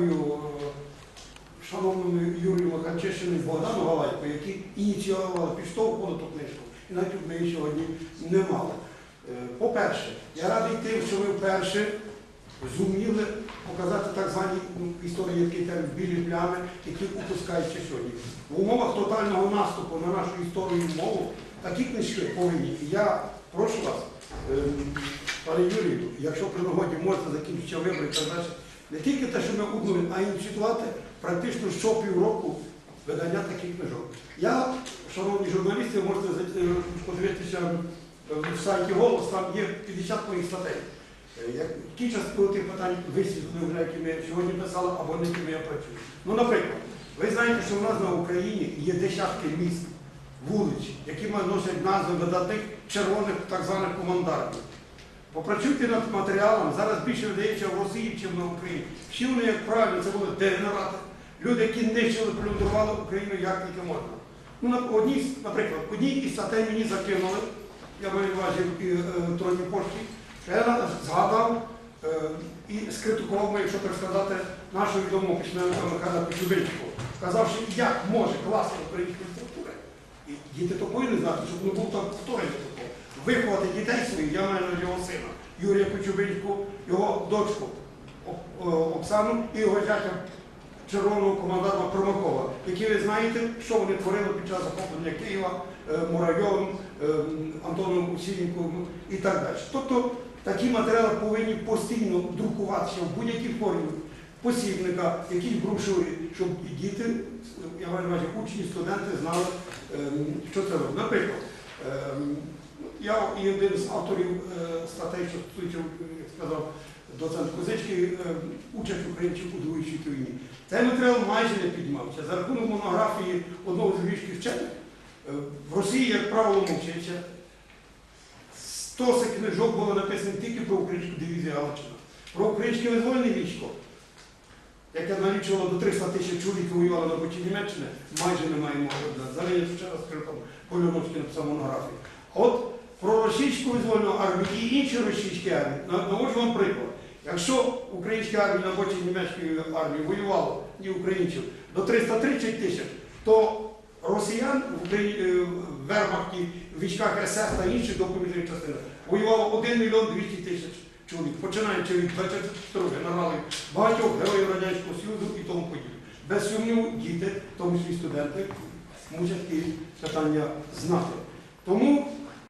дякую е, шановному Юрію Маханчишину і Богдану Галайко, які ініціювали, підштовхували ту книжку. І навіть ми сьогодні не мали. Е, По-перше, я радий тим, що ви вперше зуміли показати так звані ну, історії, який термін білі плями, які упускаються сьогодні. В умовах тотального наступу на нашу історію і мову такі книжки повинні. І я прошу вас, ем, пане Юрію, якщо при нагоді можете закінчити вибори так далі, не тільки те, що ми обнулимо, а й ініціювати практично щопівроку видання таких книжок. Я, шановні журналісти, можете е, подивитися е, в сайті «Голос», там є 50 моїх статей. Як- Які частини тих питань висвітлили, які ми сьогодні писали, або над якими я працюю. Ну, наприклад, ви знаєте, що в нас на Україні є десятки міст, вулиць, які носять назви видатних червоних так званих командартів. Попрацюйте над матеріалом, зараз більше видається в Росії, ніж на Україні. Всі вони, як правильно, це були дегенерати, люди, які нищили, плюндрували Україну як тільки можна. Ну, на одній, наприклад, одній із статей мені закинули, я маю в е, пошті, що я згадав е, і скритикував, якщо так сказати, нашого відомого письменника Михайла Печубинського, сказавши, як може класна українська література. І діти такої не знати, щоб не було там такого. Виховати дітей своїх, я маю його сина, Юрія Кочубинського, його дочку Оксану і його зятя червоного командарма Промакова, які ви знаєте, що вони творили під час захоплення Києва, е, Муравйовим, е, Антоном Сіньковим і так далі. Тобто такі матеріали повинні постійно друкуватися в будь-якій формі посібника, якісь брошури, щоб діти, я маю на увазі учні, студенти знали, ем, що це робить. Наприклад, ем, я і один з авторів е, статей, що стосується, як сказав доцент Козички, е, участь українців у Другій світовій війні. Цей матеріал майже не піднімався. За рахунок монографії одного з львівських вчених, е, в Росії, як правило, мовчиться. Стоси книжок було написано тільки про українську дивізію Галичина. Про українське визвольне військо, яке налічувало до 300 тисяч чоловік воювало на боці Німеччини, майже немає мови. Зараз я вчора скажу, там Польоновський написав монографію. От про російську визвольну армію і інші російські армії, на- наводжу вам приклад. Якщо українська армія на боці німецької армії воювала, ні українців, до 330 тисяч, то росіян е, в Вермахті, в військах СС та інших допоміжних частинах воювало 1 мільйон 200 тисяч чоловік, починаючи від 24 генералів, багатьох героїв Радянського Союзу і тому подібне. Без сумніву, діти, в тому числі студенти, мусять ці питання знати. Тому